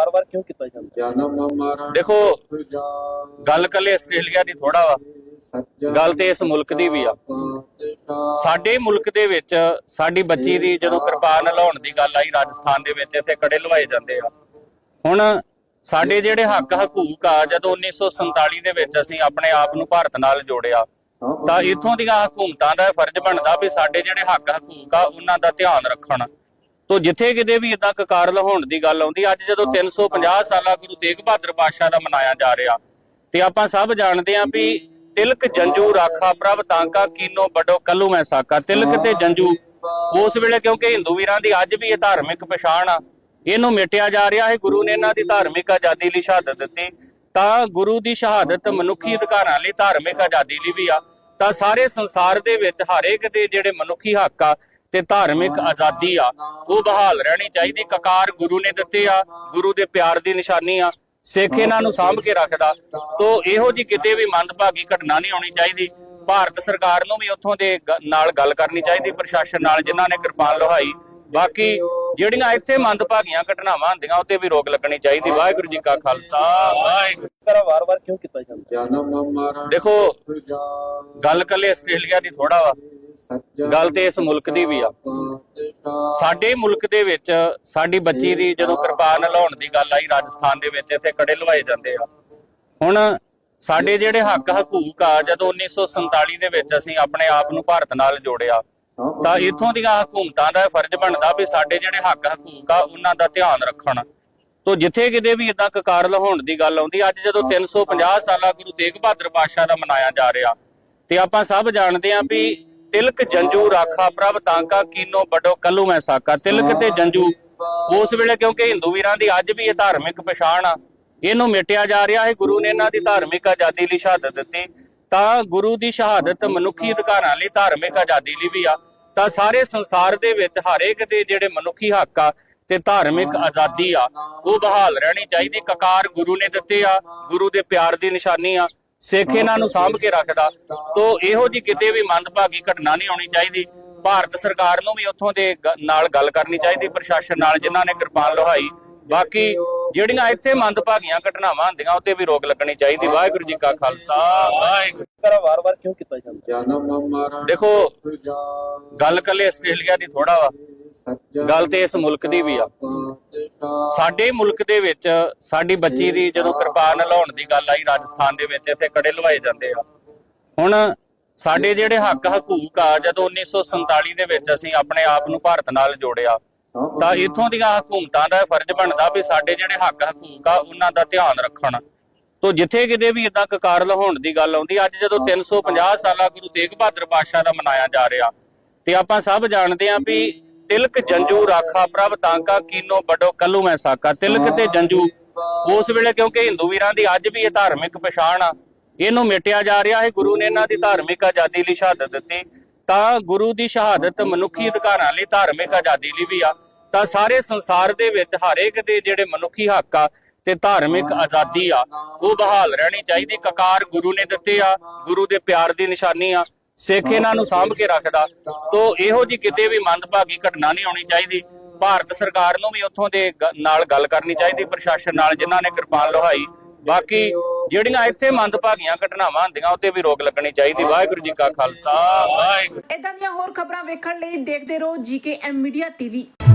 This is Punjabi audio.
ਵਾਰ-ਵਾਰ ਕਿਉਂ ਕੀਤਾ ਜਾਂਦਾ? ਦੇਖੋ ਗੱਲ ਕੱਲੇ ਆਸਟ੍ਰੇਲੀਆ ਦੀ ਥੋੜਾ ਵਾ। ਗੱਲ ਤੇ ਇਸ ਮੁਲਕ ਦੀ ਵੀ ਆ। ਸਾਡੇ ਮੁਲਕ ਦੇ ਵਿੱਚ ਸਾਡੀ ਬੱਚੀ ਦੀ ਜਦੋਂ ਕਿਰਪਾਨ ਲਾਉਣ ਦੀ ਗੱਲ ਆਈ ਰਾਜਸਥਾਨ ਦੇ ਵਿੱਚ ਇੱਥੇ ਕੜੇ ਲਵਾਏ ਜਾਂਦੇ ਆ। ਹੁਣ ਸਾਡੇ ਜਿਹੜੇ ਹੱਕ ਹਕੂਕ ਆ ਜਦੋਂ 1947 ਦੇ ਵਿੱਚ ਅਸੀਂ ਆਪਣੇ ਆਪ ਨੂੰ ਭਾਰਤ ਨਾਲ ਜੋੜਿਆ ਤਾਂ ਇਥੋਂ ਦੀਆਂ ਹਕੂਮਤਾਂ ਦਾ ਫਰਜ਼ ਬਣਦਾ ਵੀ ਸਾਡੇ ਜਿਹੜੇ ਹੱਕ ਹਕੂਕ ਆ ਉਹਨਾਂ ਦਾ ਧਿਆਨ ਰੱਖਣ। ਤੋ ਜਿੱਥੇ ਕਿਤੇ ਵੀ ਇਦਾਂ ਕਕਾਰ ਲਹਾਉਣ ਦੀ ਗੱਲ ਆਉਂਦੀ ਅੱਜ ਜਦੋਂ 350 ਸਾਲਾ ਗੁਰੂ ਤੇਗ ਬਹਾਦਰ ਪਾਤਸ਼ਾਹ ਦਾ ਮਨਾਇਆ ਜਾ ਰਿਹਾ ਤੇ ਆਪਾਂ ਸਭ ਜਾਣਦੇ ਆਂ ਵੀ ਤਿਲਕ ਜੰਜੂ ਰਾਖਾ ਪ੍ਰਭ ਤਾਂਕਾ ਕੀਨੋ ਬਡੋ ਕੱਲੂ ਮੈਂ ਸਾਕਾ। ਤਿਲਕ ਤੇ ਜੰਜੂ ਉਸ ਵੇਲੇ ਕਿਉਂਕਿ ਹਿੰਦੂ ਵੀਰਾਂ ਦੀ ਅੱਜ ਵੀ ਇਹ ਧਾਰਮਿਕ ਪਛਾਣ ਆ ਇਹਨੂੰ ਮਿਟਿਆ ਜਾ ਰਿਹਾ ਹੈ ਗੁਰੂ ਨੇ ਇਹਨਾਂ ਦੀ ਧਾਰਮਿਕ ਆਜ਼ਾਦੀ ਲਈ ਸ਼ਹਾਦਤ ਦਿੱਤੀ ਤਾਂ ਗੁਰੂ ਦੀ ਸ਼ਹਾਦਤ ਮਨੁੱਖੀ ਅਧਿਕਾਰਾਂ ਲਈ ਧਾਰਮਿਕ ਆਜ਼ਾਦੀ ਲਈ ਵੀ ਆ ਤਾਂ ਸਾਰੇ ਸੰਸਾਰ ਦੇ ਵਿੱਚ ਹਰ ਇੱਕ ਦੇ ਜਿਹੜੇ ਮਨੁੱਖੀ ਹੱਕ ਆ ਤੇ ਧਾਰਮਿਕ ਆਜ਼ਾਦੀ ਆ। ਉਹ ਬਹਾਲ ਰਹਿਣੀ ਚਾਹੀਦੀ। ਕਕਾਰ ਗੁਰੂ ਨੇ ਦਿੱਤੇ ਆ। ਗੁਰੂ ਦੇ ਪਿਆਰ ਦੀ ਨਿਸ਼ਾਨੀ ਆ। ਸਿੱਖ ਇਹਨਾਂ ਨੂੰ ਸਾਂਭ ਕੇ ਰੱਖਦਾ। ਤੋ ਇਹੋ ਜੀ ਕਿਤੇ ਵੀ ਮੰਦਭਾਗੀ ਘਟਨਾ ਨਹੀਂ ਹੋਣੀ ਚਾਹੀਦੀ। ਭਾਰਤ ਸਰਕਾਰ ਨੂੰ ਵੀ ਉੱਥੋਂ ਦੇ ਨਾਲ ਗੱਲ ਕਰਨੀ ਚਾਹੀਦੀ। ਪ੍ਰਸ਼ਾਸਨ ਨਾਲ ਜਿਨ੍ਹਾਂ ਨੇ ਕਿਰਪਾਨ ਲੋਹਾਈ ਬਾਕੀ ਜਿਹੜੀਆਂ ਇੱਥੇ ਮੰਦਭਾਗੀਆਂ ਘਟਨਾਵਾਂ ਹੁੰਦੀਆਂ ਉੱਤੇ ਵੀ ਰੋਕ ਲੱਗਣੀ ਚਾਹੀਦੀ। ਵਾਹਿਗੁਰੂ ਜੀ ਕਾ ਖਾਲਸਾ। ਵਾਹਿਗੁਰੂ ਕਰਾ ਵਾਰ-ਵਾਰ ਕਿਉਂ ਕੀਤਾ ਜਾਂਦਾ ਦੇਖੋ ਗੱਲ ਕੱਲੇ ਆਸਟ੍ਰੇਲੀਆ ਦੀ ਥੋੜਾ ਵਾ। ਗੱਲ ਤੇ ਇਸ ਮੁਲਕ ਦੀ ਵੀ ਆ। ਸਾਡੇ ਮੁਲਕ ਦੇ ਵਿੱਚ ਸਾਡੀ ਬੱਚੀ ਦੀ ਜਦੋਂ ਕਿਰਪਾਨ ਲਾਉਣ ਦੀ ਗੱਲ ਆਈ ਰਾਜਸਥਾਨ ਦੇ ਵਿੱਚ ਇੱਥੇ ਕੜੇ ਲਵਾਏ ਜਾਂਦੇ ਆ। ਹੁਣ ਸਾਡੇ ਜਿਹੜੇ ਹੱਕ ਹਕੂਕ ਆ ਜਦੋਂ 1947 ਦੇ ਵਿੱਚ ਅਸੀਂ ਆਪਣੇ ਆਪ ਨੂੰ ਭਾਰਤ ਨਾਲ ਜੋੜਿਆ ਤਾਂ ਇਥੋਂ ਦੀਆਂ ਹਕੂਮਤਾਂ ਦਾ ਫਰਜ਼ ਬਣਦਾ ਵੀ ਸਾਡੇ ਜਿਹੜੇ ਹੱਕ ਹਕੂਕ ਆ ਉਹਨਾਂ ਦਾ ਧਿਆਨ ਰੱਖਣ। ਤੋ ਜਿੱਥੇ ਕਿਤੇ ਵੀ ਇਦਾਂ ਕਕਾਰ ਲਹਾਉਣ ਦੀ ਗੱਲ ਆਉਂਦੀ ਅੱਜ ਜਦੋਂ 350 ਸਾਲਾ ਗੁਰੂ ਤੇਗ ਬਹਾਦਰ ਪਾਤਸ਼ਾਹ ਦਾ ਮਨਾਇਆ ਜਾ ਰਿਹਾ ਤੇ ਆਪਾਂ ਸਭ ਜਾਣਦੇ ਆਂ ਵੀ ਤਿਲਕ ਜੰਜੂ ਰਾਖਾ ਪ੍ਰਭ ਤਾਂਕਾ ਕੀਨੋ ਬਡੋ ਕੱਲੂ ਮੈਂ ਸਾਕਾ। ਤਿਲਕ ਤੇ ਜੰਜੂ ਉਸ ਵੇਲੇ ਕਿਉਂਕਿ ਹਿੰਦੂ ਵੀਰਾਂ ਦੀ ਅੱਜ ਵੀ ਇਹ ਧਾਰਮਿਕ ਪਛਾਣ ਆ ਇਹਨੂੰ ਮਿਟਿਆ ਜਾ ਰਿਹਾ ਹੈ ਗੁਰੂ ਨੇ ਇਹਨਾਂ ਦੀ ਧਾਰਮਿਕ ਆਜ਼ਾਦੀ ਲਈ ਸ਼ਹਾਦਤ ਦਿੱਤੀ। ਤਾਂ ਗੁਰੂ ਦੀ ਸ਼ਹਾਦਤ ਮਨੁੱਖੀ ਅਧਿਕਾਰਾਂ ਲਈ ਧਾਰਮਿਕ ਆਜ਼ਾਦੀ ਲਈ ਵੀ ਆ। ਤਾਂ ਸਾਰੇ ਸੰਸਾਰ ਦੇ ਵਿੱਚ ਹਰ ਇੱਕ ਦੇ ਜਿਹੜੇ ਮਨੁੱਖੀ ਹੱਕ ਆ ਤੇ ਧਾਰਮਿਕ ਆਜ਼ਾਦੀ ਆ ਉਹ ਬਹਾਲ ਰਹਿਣੀ ਚਾਹੀਦੀ। ਕਕਾਰ ਗੁਰੂ ਨੇ ਦਿੱਤੇ ਆ ਗੁਰੂ ਦੇ ਪਿਆਰ ਦੀ ਨਿਸ਼ਾਨੀ ਆ। ਸਿੱਖ ਇਹਨਾਂ ਨੂੰ ਸਾਂਭ ਕੇ ਰੱਖਦਾ। ਤੋ ਇਹੋ ਜੀ ਕਿਤੇ ਵੀ ਮੰਦਭਾਗੀ ਘਟਨਾ ਨਹੀਂ ਹੋਣੀ ਚਾਹੀਦੀ। ਭਾਰਤ ਸਰਕਾਰ ਨੂੰ ਵੀ ਉੱਥੋਂ ਦੇ ਨਾਲ ਗੱਲ ਕਰਨੀ ਚਾਹੀਦੀ ਪ੍ਰਸ਼ਾਸਨ ਨਾਲ ਜਿਨ੍ਹਾਂ ਨੇ ਕਿਰਪਾਨ ਲੋਹਾਈ। ਬਾਕੀ ਜਿਹੜੀਆਂ ਇੱਥੇ ਮੰਦਭਾਗੀਆਂ ਘਟਨਾਵਾਂ ਹੁੰਦੀਆਂ ਉੱਤੇ ਵੀ ਰੋਕ ਲੱਗਣੀ ਚਾਹੀਦੀ। ਵਾਹਿਗੁਰੂ ਜੀ ਕਾ ਖਾਲਸਾ। ਵਾਹਿਗੁਰੂ ਕਰਾ ਵਾਰ-ਵਾਰ ਕਿਉਂ ਕੀਤਾ ਜਾਂਦਾ ਦੇਖੋ ਗੱਲ ਕੱਲੇ ਆਸਟ੍ਰੇਲੀਆ ਦੀ ਥੋੜਾ ਵਾ। ਗੱਲ ਤੇ ਇਸ ਮੁਲਕ ਦੀ ਵੀ ਆ। ਸਾਡੇ ਮੁਲਕ ਦੇ ਵਿੱਚ ਸਾਡੀ ਬੱਚੀ ਦੀ ਜਦੋਂ ਕਿਰਪਾਨ ਲਾਉਣ ਦੀ ਗੱਲ ਆਈ ਰਾਜਸਥਾਨ ਦੇ ਵਿੱਚ ਇੱਥੇ ਕੜੇ ਲਵਾਏ ਜਾਂਦੇ ਆ। ਹੁਣ ਸਾਡੇ ਜਿਹੜੇ ਹੱਕ ਹਕੂਕ ਆ ਜਦੋਂ 1947 ਦੇ ਵਿੱਚ ਅਸੀਂ ਆਪਣੇ ਆਪ ਨੂੰ ਭਾਰਤ ਨਾਲ ਜੋੜਿਆ ਤਾਂ ਇਥੋਂ ਦੀਆਂ ਹਕੂਮਤਾਂ ਦਾ ਫਰਜ਼ ਬਣਦਾ ਵੀ ਸਾਡੇ ਜਿਹੜੇ ਹੱਕ ਹਕੂਕ ਆ ਉਹਨਾਂ ਦਾ ਧਿਆਨ ਰੱਖਣ। ਤੋ ਜਿੱਥੇ ਕਿਤੇ ਵੀ ਇਦਾਂ ਕਕਾਰ ਲਹਾਉਣ ਦੀ ਗੱਲ ਆਉਂਦੀ ਅੱਜ ਜਦੋਂ 350 ਸਾਲਾ ਗੁਰੂ ਤੇਗ ਬਹਾਦਰ ਪਾਤਸ਼ਾਹ ਦਾ ਮਨਾਇਆ ਜਾ ਰਿਹਾ ਤੇ ਆਪਾਂ ਸਭ ਜਾਣਦੇ ਆਂ ਵੀ ਤਿਲਕ ਜੰਜੂ ਰਾਖਾ ਪ੍ਰਭ ਤਾਂਕਾ ਕੀਨੋ ਬਡੋ ਕੱਲੂ ਮੈਂ ਸਾਕਾ। ਤਿਲਕ ਤੇ ਜੰਜੂ, ਉਸ ਵੇਲੇ ਕਿਉਂਕਿ ਹਿੰਦੂ ਵੀਰਾਂ ਦੀ ਅੱਜ ਵੀ ਇਹ ਧਾਰਮਿਕ ਪਛਾਣ ਆ। ਇਹਨੂੰ ਮਿਟਿਆ ਜਾ ਰਿਹਾ ਹੈ, ਗੁਰੂ ਨੇ ਇਹਨਾਂ ਦੀ ਧਾਰਮਿਕ ਆਜ਼ਾਦੀ ਲਈ ਸ਼ਹਾਦਤ ਦਿੱਤੀ। ਤਾਂ ਗੁਰੂ ਦੀ ਸ਼ਹਾਦਤ ਮਨੁੱਖੀ ਅਧਿਕਾਰਾਂ ਲਈ ਧਾਰਮਿਕ ਆਜ਼ਾਦੀ ਲਈ ਵੀ ਆ। ਤਾਂ ਸਾਰੇ ਸੰਸਾਰ ਦੇ ਵਿੱਚ ਹਰ ਇੱਕ ਦੇ ਜਿਹੜੇ ਮਨੁੱਖੀ ਹੱਕ ਆ ਤੇ ਧਾਰਮਿਕ ਆਜ਼ਾਦੀ ਆ, ਉਹ ਬਹਾਲ ਰਹਿਣੀ ਚਾਹੀਦੀ। ਕਕਾਰ ਗੁਰੂ ਨੇ ਦਿੱਤੇ ਆ, ਗੁਰੂ ਦੇ ਪਿਆਰ ਦੀ ਨਿਸ਼ਾਨੀ ਆ। ਸਿੱਖ ਇਹਨਾਂ ਨੂੰ ਸਾਂਭ ਕੇ ਰੱਖਦਾ। ਤੋ ਇਹੋ ਜੀ ਕਿਤੇ ਵੀ ਮੰਦਭਾਗੀ ਘਟਨਾ ਨਹੀਂ ਹੋਣੀ ਚਾਹੀਦੀ। ਭਾਰਤ ਸਰਕਾਰ ਨੂੰ ਵੀ ਉੱਥੋਂ ਦੇ ਨਾਲ ਗੱਲ ਕਰਨੀ ਚਾਹੀਦੀ ਪ੍ਰਸ਼ਾਸਨ ਨਾਲ ਜਿਨ੍ਹਾਂ ਨੇ ਕਿਰਪਾਨ ਲੋਹਾਈ। ਬਾਕੀ ਜਿਹੜੀਆਂ ਇੱਥੇ ਮੰਦਭਾਗੀਆਂ ਘਟਨਾਵਾਂ ਹੁੰਦੀਆਂ ਉੱਤੇ ਵੀ ਰੋਕ ਲੱਗਣੀ ਚਾਹੀਦੀ। ਵਾਹਿਗੁਰੂ ਜੀ ਕਾ ਖਾਲਸਾ। ਵਾਹਿਗੁਰੂ। ਇਦਾਂ ਦੀਆਂ ਹੋਰ ਖਬਰਾਂ ਵੇਖਣ ਲਈ ਦੇਖਦੇ ਰਹੋ ਜੀਕੇਐਮ ਮੀਡੀਆ ਟੀਵੀ।